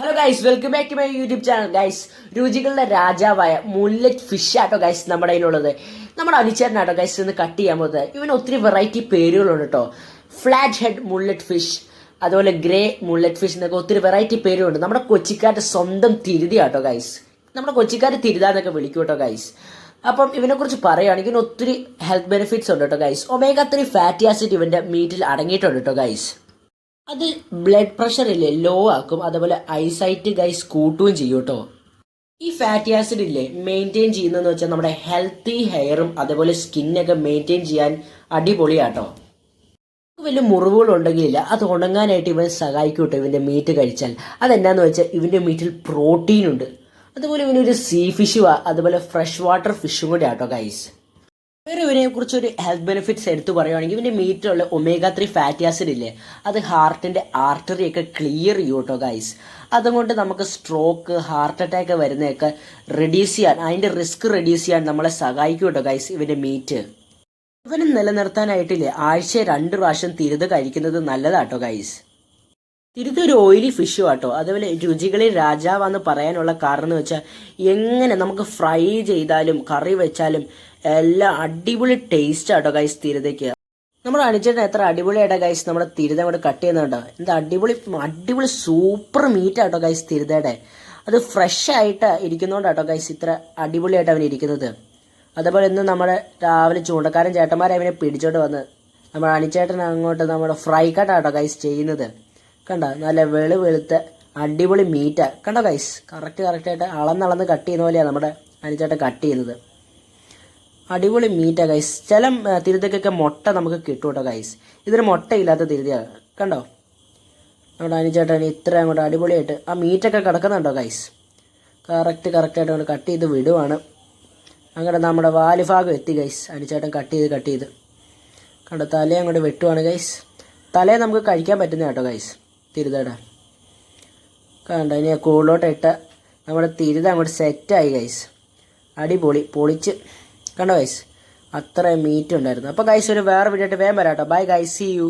Hello guys welcome back to my YouTube channel guys രുചികളുടെ രാജാവായ മുല്ലറ്റ് fish ആട്ടോ guys നമ്മുടെ കയ്യിലുള്ളത്. നമ്മുടെ അനുചരനാട്ടോ ഗൈസ് ഇന്ന് കട്ട് ചെയ്യാൻ പോകുന്നത്. ഇവന് ഒത്തിരി വെറൈറ്റി പേരുകളുണ്ട് കേട്ടോ ഫ്ലാറ്റ് ഹെഡ് മുല്ലറ്റ് ഫിഷ് അതുപോലെ ഗ്രേ മുല്ലറ്റ് ഫിഷ് എന്നൊക്കെ ഒത്തിരി വെറൈറ്റി പേരുകളുണ്ട്. നമ്മുടെ കൊച്ചിക്കാരുടെ സ്വന്തം തിരുതി ആട്ടോ ഗൈസ് നമ്മുടെ കൊച്ചിക്കാർ തിരുതാന്നൊക്കെ വിളിക്കും കേട്ടോ ഗൈസ് അപ്പം ഇവനെക്കുറിച്ച് പറയുകയാണെങ്കിൽ ഒത്തിരി ഹെൽത്ത് ബെനിഫിറ്റ്സ് ഉണ്ട് കേട്ടോ guys omega three fatty acid ഇവന്റെ മീറ്റിൽ അടങ്ങിയിട്ടുണ്ട് കേട്ടോ ഗൈസ് അത് ബ്ലഡ് പ്രഷർ ഇല്ലേ? ലോ ആക്കും. അതുപോലെ ഐസൈറ്റ് ഗൈസ് കൂട്ടുകയും ചെയ്യും കേട്ടോ. ഈ ഫാറ്റി ആസിഡ് ഇല്ലേ? മെയിന്റെയിൻ ചെയ്യുന്നതെന്ന് വെച്ചാൽ നമ്മുടെ ഹെൽത്തി ഹെയറും അതുപോലെ സ്കിന്നൊക്കെ മെയിന്റെയിൻ ചെയ്യാൻ അടിപൊളിയാട്ടോ. വലിയ മുറിവുകൾ ഉണ്ടെങ്കിലില്ല അത് ഉണങ്ങാനായിട്ട് ഇവൻ സഹായിക്കും ഇവന്റെ മീറ്റ് കഴിച്ചാൽ. അതെന്നാന്ന് വെച്ചാൽ ഇവന്റെ മീറ്റിൽ പ്രോട്ടീൻ ഉണ്ട്. അതുപോലെ ഇവനൊരു സീ ഫിഷും അതുപോലെ ഫ്രഷ് വാട്ടർ ഫിഷും കൂടെ ആട്ടോ ഗൈസ് വേറെ ഇവരെ കുറിച്ച് ഒരു ഹെൽത്ത് ബെനിഫിറ്റ്സ് എടുത്തു പറയുകയാണെങ്കിൽ ഇവന്റെ മീറ്റിലുള്ള ഒമേഗ ത്രീ ഫാറ്റി ആസിഡ് ഇല്ലേ അത് ഹാർട്ടിന്റെ ആർട്ടറിയൊക്കെ ക്ലിയർ ചെയ്യൂട്ടോ ഗൈസ് അതുകൊണ്ട് നമുക്ക് സ്ട്രോക്ക് ഹാർട്ട് അറ്റാക്ക് വരുന്നതൊക്കെ റെഡ്യൂസ് ചെയ്യാൻ അതിന്റെ റിസ്ക് റെഡ്യൂസ് ചെയ്യാൻ നമ്മളെ സഹായിക്കും കേട്ടോ ഗൈസ് ഇവന്റെ മീറ്റ് ഇവനെ നിലനിർത്താനായിട്ടില്ലേ? ആഴ്ച രണ്ട് പ്രാവശ്യം തിരുത് കഴിക്കുന്നത് നല്ലതാട്ടോ ഗൈസ് തിരുത് ഒരു ഓയിലി ഫിഷും ആട്ടോ അതുപോലെ രുചികളിൽ രാജാവാന്ന് പറയാനുള്ള കാരണം എന്ന് വെച്ചാൽ എങ്ങനെ നമുക്ക് ഫ്രൈ ചെയ്താലും കറി വെച്ചാലും എല്ലാം അടിപൊളി ടേസ്റ്റ് ആട്ടോ ഗൈസ് തിരുതയ്ക്ക്. നമ്മൾ അണിച്ചേട്ടൻ എത്ര അടിപൊളിയായിട്ടാ ഗൈസ് നമ്മുടെ തിരുത അങ്ങോട്ട് കട്ട് ചെയ്യുന്നുണ്ടോ? എന്താ അടിപൊളി അടിപൊളി സൂപ്പർ മീറ്റ് ആട്ടോ ഗൈസ് തിരുതയുടെ. അത് ഫ്രഷ് ആയിട്ട് ഇരിക്കുന്നതുകൊണ്ടാട്ടോ ഗൈസ് ഇത്ര അടിപൊളിയായിട്ട് അവൻ ഇരിക്കുന്നത്. അതേപോലെ ഇന്ന് നമ്മുടെ രാവിലെ ചൂണ്ടക്കാരൻ ചേട്ടന്മാരെ അവനെ പിടിച്ചോണ്ട് വന്ന് നമ്മൾ അണിച്ചേട്ടൻ അങ്ങോട്ട് നമ്മുടെ ഫ്രൈ കട്ടാട്ടോ ഗൈസ് ചെയ്യുന്നത്. കണ്ട? നല്ല വെളു വെളുത്ത അടിപൊളി മീറ്റാണ് കണ്ടോ ഗൈസ് കറക്റ്റ് കറക്റ്റായിട്ട് അളന്നളന്ന് കട്ട് ചെയ്യുന്ന പോലെയാണ് നമ്മുടെ അനുചേട്ടൻ കട്ട് ചെയ്യുന്നത്. അടിപൊളി മീറ്റാണ് ഗൈസ് ചില തിരുത്തക്കൊക്കെ മുട്ട നമുക്ക് കിട്ടും കേട്ടോ ഗൈസ് ഇതൊരു മുട്ടയില്ലാത്ത തിരുതിയാണ് കണ്ടോ? നമ്മുടെ അനിച്ചേട്ടൻ ഇത്ര അങ്ങോട്ട് അടിപൊളിയായിട്ട് ആ മീറ്റൊക്കെ കിടക്കുന്നുണ്ടോ ഗൈസ് കറക്റ്റ് കറക്റ്റായിട്ട് അങ്ങോട്ട് കട്ട് ചെയ്ത് വിടുവാണ്. അങ്ങനെ നമ്മുടെ വാലുഭാഗം എത്തി ഗൈസ് അനിച്ചേട്ടൻ കട്ട് ചെയ്ത് കട്ട് ചെയ്ത്. കണ്ടോ? തലയെ അങ്ങോട്ട് വെട്ടുവാണ് ഗൈസ് തലയെ നമുക്ക് കഴിക്കാൻ പറ്റുന്ന കേട്ടോ ഗൈസ് തിരുതയുടെ കണ്ട ഇനി കൂടുതലോട്ട് ഇട്ട നമ്മുടെ തിരുത അങ്ങോട്ട് സെറ്റായി ഗൈസ് അടിപൊളി പൊളിച്ച്. കണ്ടോ ഗൈസ് അത്ര മീറ്റ് ഉണ്ടായിരുന്നു. അപ്പോൾ ഗൈസ് ഒരു വേറെ വീഡിയോ ആയിട്ട് വേഗം വരാം കേട്ടോ ബൈ ഗൈസ് സി യു